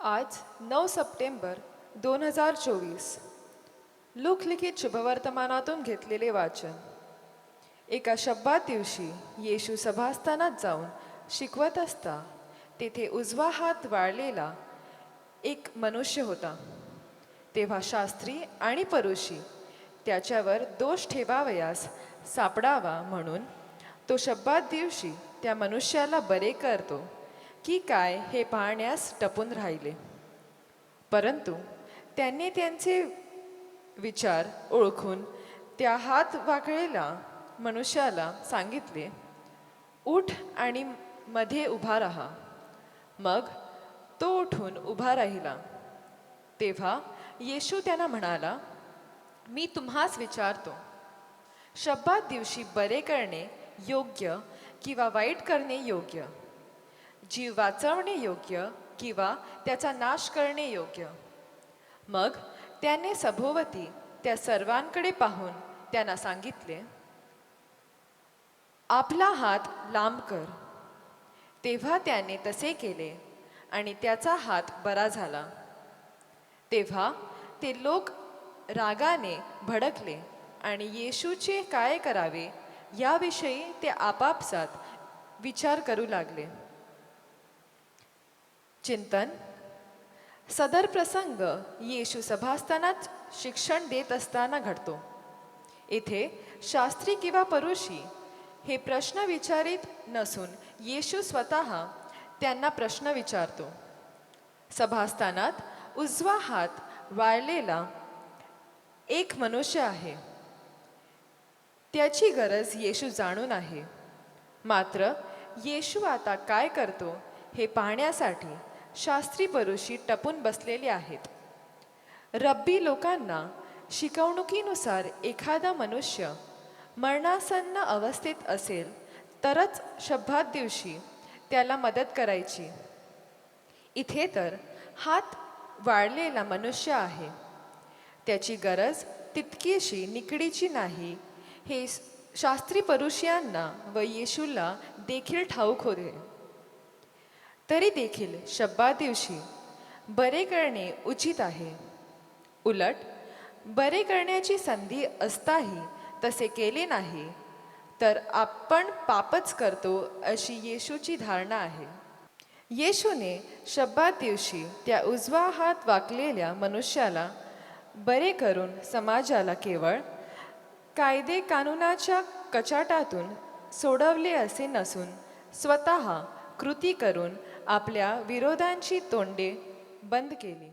आज नऊ सप्टेंबर दोन हजार चोवीस. लोकलिखित शुभवर्तमानातून घेतलेले वाचन. एका शब्दात दिवशी येशू सभास्थानात जाऊन शिकवत असता तेथे उजवा हात वाळलेला एक मनुष्य होता. तेव्हा शास्त्री आणि परुषी त्याच्यावर दोष ठेवावयास सापडावा म्हणून तो शब्दात दिवशी त्या मनुष्याला बरे करतो. की काय हे पाहण्यास टपून राहिले. परंतु त्यांनी त्यांचे विचार ओळखून त्या हात वाकळेला मनुष्याला सांगितले उठ आणि मध्ये उभा राहा. मग तो उठून उभा राहिला. तेव्हा येशू त्यांना म्हणाला मी तुम्हास विचारतो शब्दात दिवशी बरे करणे योग्य किंवा वाईट करणे योग्य? जीव वाचवणे योग्य किंवा त्याचा नाश करणे योग्य मग त्याने सभोवती त्या सर्वांकडे पाहून त्यांना सांगितले आपला हात लांब कर. तेव्हा त्याने तसे केले आणि त्याचा हात बरा झाला. तेव्हा ते लोक रागाने भडकले आणि येशूचे काय करावे याविषयी ते आपापसात विचार करू लागले. चिंतन. सदर प्रसंग येशू सभास्थानात शिक्षण देत असताना घडतो. येथे शास्त्री किंवा परुषी हे प्रश्न विचारित नसून येशू स्वतः त्यांना प्रश्न विचारतो. सभास्थानात उजवा हात वाळलेला एक मनुष्य आहे. त्याची गरज येशू जाणून आहे. मात्र येशू आता काय करतो हे पाहण्यासाठी शास्त्री परुषी टपून बसलेले आहेत. रब्बी लोकांना शिकवणुकीनुसार एखादा मनुष्य मरणासन्न अवस्थेत असेल तरच शब्दात दिवशी त्याला मदत करायची. इथे तर हात वाळलेला मनुष्य आहे. त्याची गरज तितकीशी निकडीची नाही. हे शास्त्री परुषियांना व येशूला देखील ठाऊक होते. तरी देखील शब्बा दिवशी बरे करणे उचित आहे. उलट बरे करण्याची संधी असताही तसे केले नाही तर आपण पापच करतो अशी येशूची धारणा आहे. येशूने शब्बा दिवशी त्या उजवा हात वाकलेल्या मनुष्याला बरे करून समाजाला केवळ कायदे कानूनाच्या कचाटातून सोडवले असे नसून स्वतः कृती करून आपल्या विरोधांची तोंडे बंद केली.